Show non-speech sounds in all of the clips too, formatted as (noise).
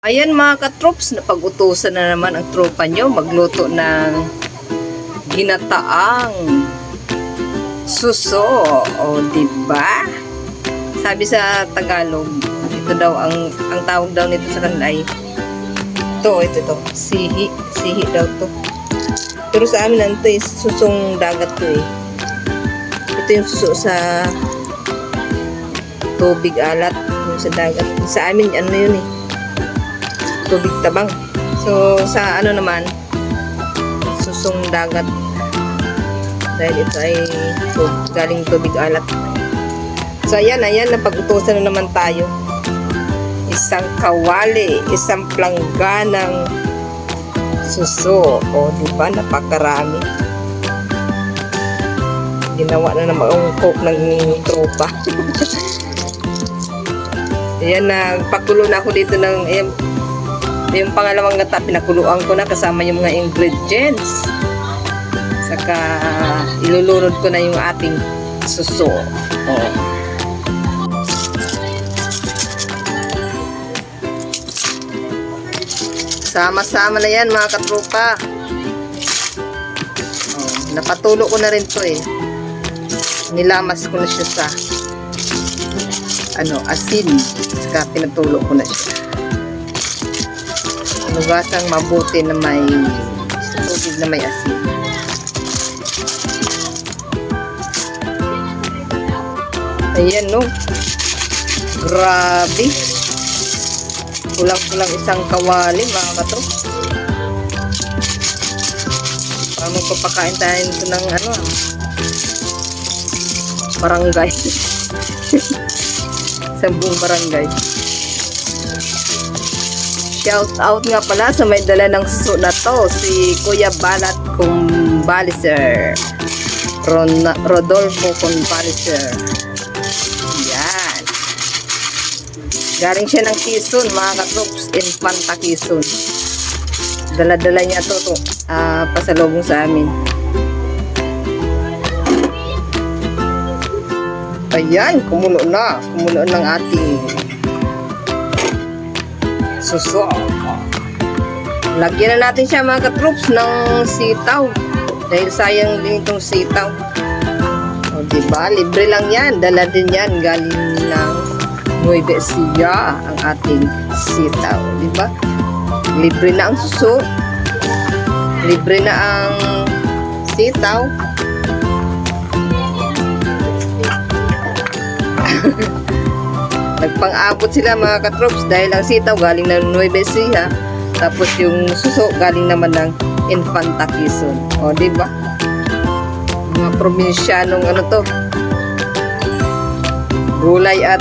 Ayan mga katrops, napag-utusan na naman ang tropa nyo magluto ng ginataang suso. O, ba? Sabi sa Tagalog, ito daw ang ang tawag daw nito sa kanila ay ito, ito, ito. Sihi. Sihi daw to. Pero sa amin ano to is susong dagat to eh. Ito yung suso sa tubig alat. Yung sa dagat. Sa amin, ano yun eh tubig tabang. So, sa ano naman, susong dagat. Dahil ito ay tub, galing tubig alat. So, ayan, ayan, napag-utusan na naman tayo. Isang kawali, isang plangganang suso. O, di ba, napakarami. Ginawa na naman ang coke ng tropa. (laughs) Ayan, nagpakulo na ako dito ng, ayan, yung pangalawang gata, pinakuluan ko na kasama yung mga ingredients. Saka ilulunod ko na yung ating suso. Oh. Sama-sama na yan mga katropa. Oh, napatulo ko na rin to eh. Nilamas ko na siya sa ano, asin. Saka pinatulo ko na siya lugasang mabuti na may tubig na may asin. Ayan no. Grabe. Kulang-kulang isang kawali mga katro. Para magpapakain tayo nito ng ano. Barangay. (laughs) sa buong barangay. Shout out nga pala sa may dala ng suso na to, si Kuya Balat Kumbaliser. Ron Rodolfo Kumbaliser. Yan. Galing siya ng Quezon, mga katrops, Infanta Quezon. Dala-dala niya to, to uh, pasalubong sa amin. Ayan, kumulo na. Kumulo ng ating suso. Lagyan na natin siya mga katroops ng sitaw. Dahil sayang din itong sitaw. O diba? Libre lang yan. Dala din yan. Galing ng Nueve Ecija ang ating sitaw. Diba? Libre na ang suso. Libre na ang sitaw. (laughs) Nagpang-abot sila mga katrops dahil ang sitaw galing ng Nueva Ecija tapos yung suso galing naman ng Infanta Quezon. O, di ba? Mga probinsyanong ano to? Gulay at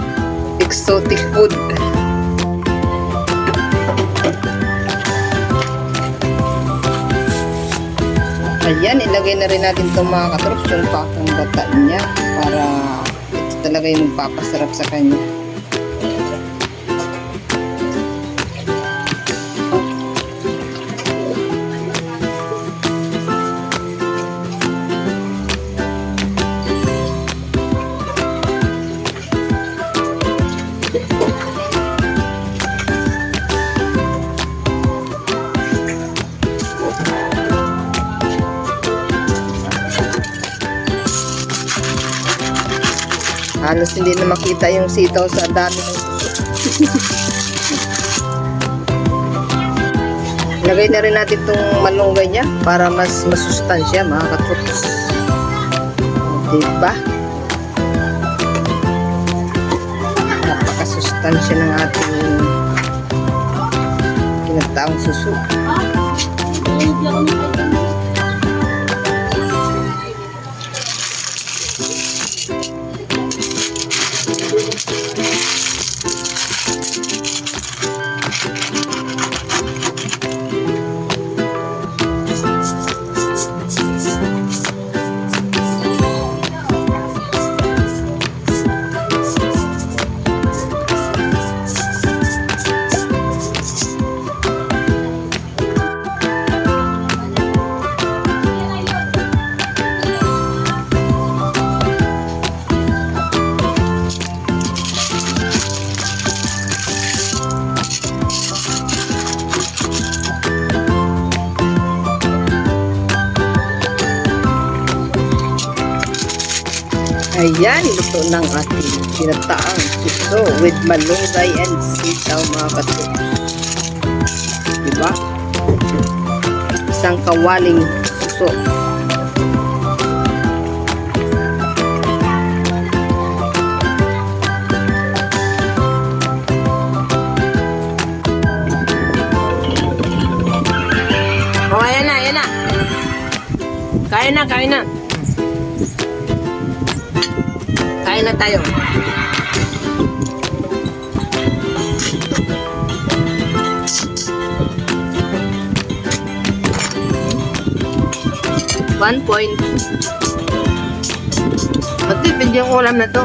exotic food. Ayan, ilagay na rin natin itong mga katrops yung pakang bata niya para ito talaga yung papasarap sa kanya. Halos hindi na makita yung sitaw sa dami ng Lagay na rin natin itong malunggay niya para mas masustansya mga katrups. Diba? Napakasustansya ng ating kinataong suso. Ayan, luto ng ating pinataang suso with malunggay and sitaw mga katups. Diba? Isang kawaling suso. Oh, ayan na, ayan na. Kain na, kain na. Kain na tayo. One point. Matipid yung ulam na to.